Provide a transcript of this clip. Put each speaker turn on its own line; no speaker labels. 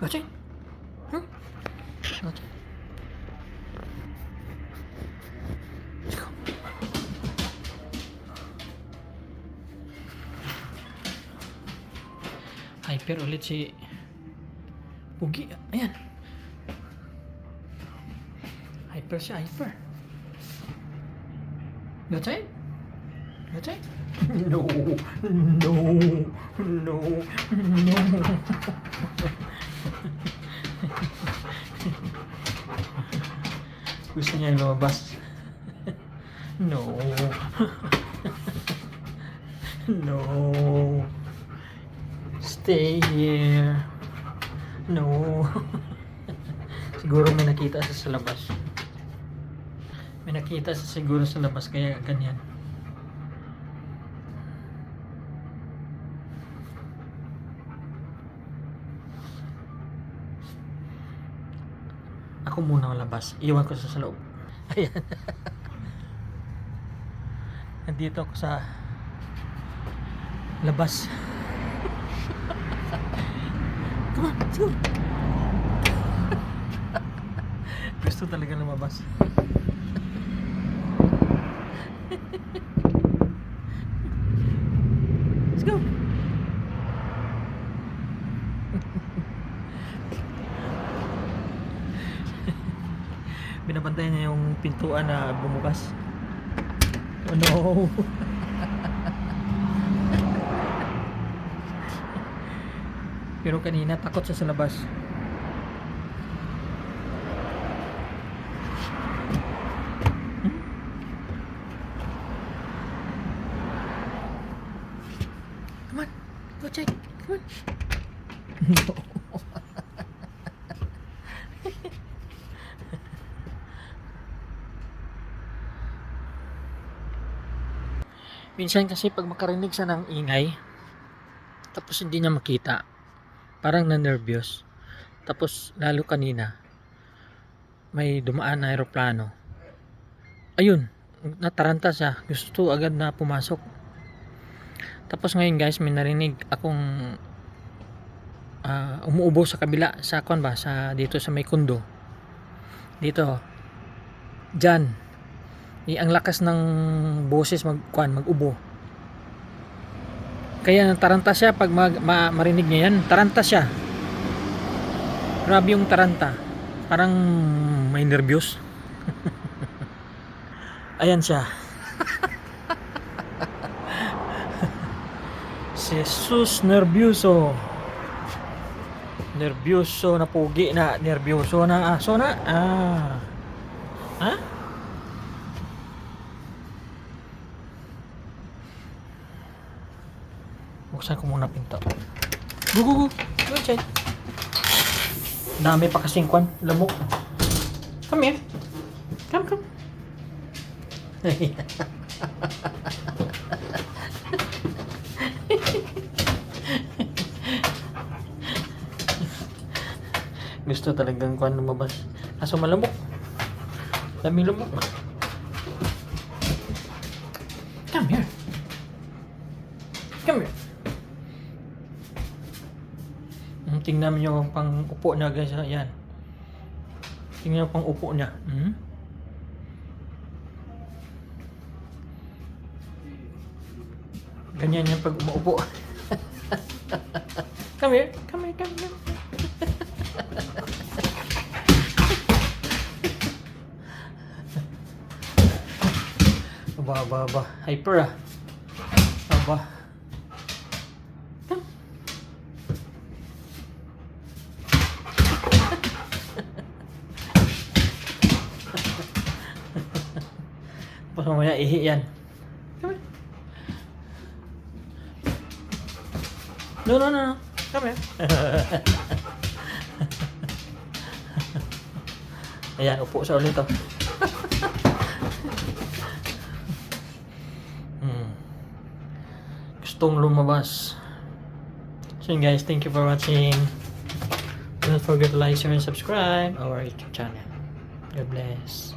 Gotcha. Hmm? Gotcha. Hyper ulit si Pugi. Ayan. Hyper siya, hyper. Gotcha? Gotcha? No, no, no, no. Gusto niya lumabas. No. no. Stay here. No. siguro may nakita sa labas. May nakita siya siguro sa labas kaya ganyan. Ako muna ang labas. Iwan ko sa loob. Ayan. Nandito ako sa labas. Come on, let's go. Gusto talaga lumabas. let's go. Binabantayan niya yung pintuan na bumukas. Oh no. Pero kanina takot siya sa labas. Come on, go check. Come on. No. Minsan kasi pag makarinig siya ng ingay, tapos hindi niya makita, parang na-nervyos. Tapos lalo kanina, may dumaan na aeroplano. Ayun, nataranta siya. Gusto agad na pumasok. Tapos ngayon guys, may narinig akong ah, umuubo sa kabila, sa kwan ba, sa, dito sa may kundo. Dito, dyan, Eh, ang lakas ng boses mag kuan mag-ubo. Kaya taranta siya pag mag, ma, marinig niya yan, taranta siya. Grabe yung taranta. Parang may nervyos. Ayan siya. Jesus nervyoso. Nervyoso na pugi na, nervyoso na aso na. Ah. Ha? Buksan ko muna pinto. Go, go, go. Go, check. Dami pa kasing kwan. Lamok. Come here. Come, come. Gusto talagang kwan lumabas. Kaso malamok. Daming lamok. Come here. Come here. Tingnan niyo yung pang upo niya guys. ah, Yan. Tingnan niyo pang upo niya. Hmm? Ganyan yan pag umuupo. come here. Come here. Come here. Aba, aba, aba. Hyper ah. Aba. Tapos mamaya ihi yan. Come here. No, no, no, no. Come here. Ayan, upo siya ulit oh. hmm. Gustong lumabas. So guys, thank you for watching. Don't forget to like, share, and subscribe our YouTube channel. God bless.